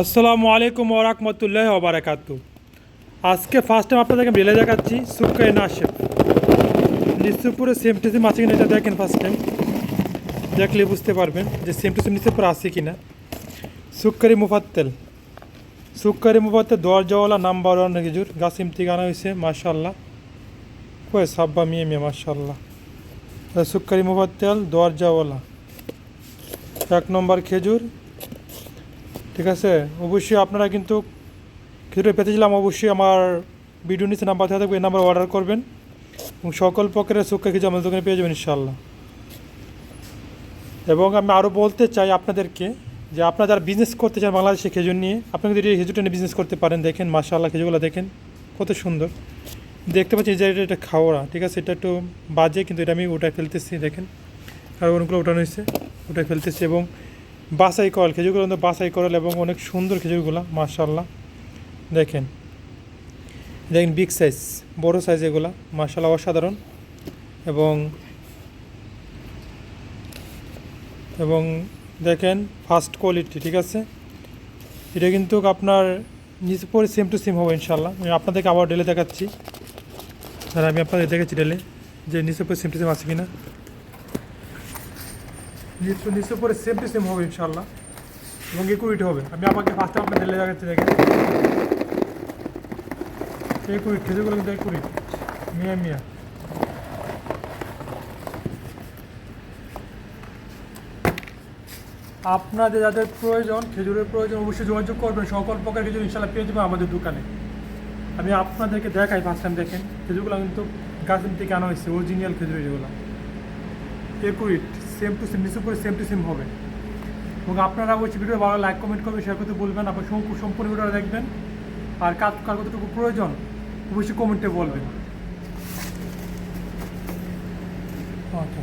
আসসালামু আলাইকুম ওরহমতুল্লাহ ওবরাকাত আজকে ফার্স্ট টাইম আপনাদেরকে বেলে দেখাচ্ছি সুক্কাই নাশেপ নিশ্চয়পুরে সেম টু সেম আছে কিনা এটা দেখেন ফার্স্ট টাইম দেখলে বুঝতে পারবেন যে সেম টু সেম নিশ্চয়পুরে আছে কিনা। সুক্কারি মুফাত্তেল। সুক্কারি মুফাত্তেল দরজাওয়ালা নাম্বার ওয়ান খেজুর গাছ ইমতি গানা হয়েছে মাশাল্লাহ কয়ে সাব্বা মিয়ে মিয়ে মাশাল্লাহ সুক্কারি মুফাত্তেল দরজাওয়ালা। এক নম্বর খেজুর। ঠিক আছে? অবশ্যই আপনারা কিন্তু খেজুরে পেতেছিলাম অবশ্যই আমার ভিডিও নিচে নাম্বার দেওয়া থাকবে, এই নাম্বার অর্ডার করবেন। এবং সকল প্রকারের সুক্কা কিছু আমাদের দোকানে পেয়ে যাবেন ইনশাল্লাহ এবং আমি আরও বলতে চাই আপনাদেরকে যে আপনারা যারা বিজনেস করতে চান বাংলাদেশে খেজুর নিয়ে, আপনারা যদি খেজুরটা নিয়ে বিজনেস করতে পারেন। দেখেন, মাশাআল্লাহ, খেজুরগুলো দেখেন, কত সুন্দর। দেখতে পাচ্ছি যে এটা এটা খাওয়া ঠিক আছে? এটা একটু বাজে, কিন্তু এটা আমি ওটাই ফেলতেছি, দেখেন। আর অনেকগুলো ওঠানো হয়েছে ওটাই ফেলতেছি এবং বাসাই করল খেজুরগুলো কিন্তু বাসাই করল এবং অনেক সুন্দর খেজুরগুলো মাশাল্লাহ দেখেন দেখেন বিগ সাইজ বড় সাইজ এগুলো মাশাল্লাহ অসাধারণ। এবং এবং দেখেন ফার্স্ট কোয়ালিটি ঠিক আছে? এটা কিন্তু আপনার নিচে পরে সেম টু সেম হবে ইনশাল্লাহ আমি আপনাদেরকে আবার ডেলে দেখাচ্ছি। আর আমি আপনাদের দেখাচ্ছি ডেলে যে নিচে পরে সেম টু সেম আছে কিনা। নিচে নিচে পরে সেম টু সেম হবে ইনশাল্লাহ এবং একুইট হবে। আমি আমাকে ফার্স্টে আপনার ডেলে দেখাচ্ছি, দেখেন। একুইট খেজুরগুলো কিন্তু একুইট মিয়া মিয়া। আপনাদের যাদের প্রয়োজন, খেজুরের প্রয়োজন, অবশ্যই যোগাযোগ করবেন। সকল প্রকার খেজুর ইনশাল্লাহ পেয়ে যাবেন আমাদের দোকানে। আমি আপনাদেরকে দেখাই ফার্স্ট টাইম দেখেন। খেজুরগুলো কিন্তু গাছের থেকে আনা হয়েছে অরিজিনাল খেজুর যেগুলো একুইট সেম টু সেম নিচু করে সেম টু সেম হবে। এবং আপনারা অবশ্যই ভিডিও ভালো লাইক কমেন্ট করবেন শেয়ার করতে বলবেন আপনার সম্পূর্ণ ভিডিওটা দেখবেন। আর কাজ কার কতটুকু প্রয়োজন, অবশ্যই কমেন্টে বলবেন। ওকে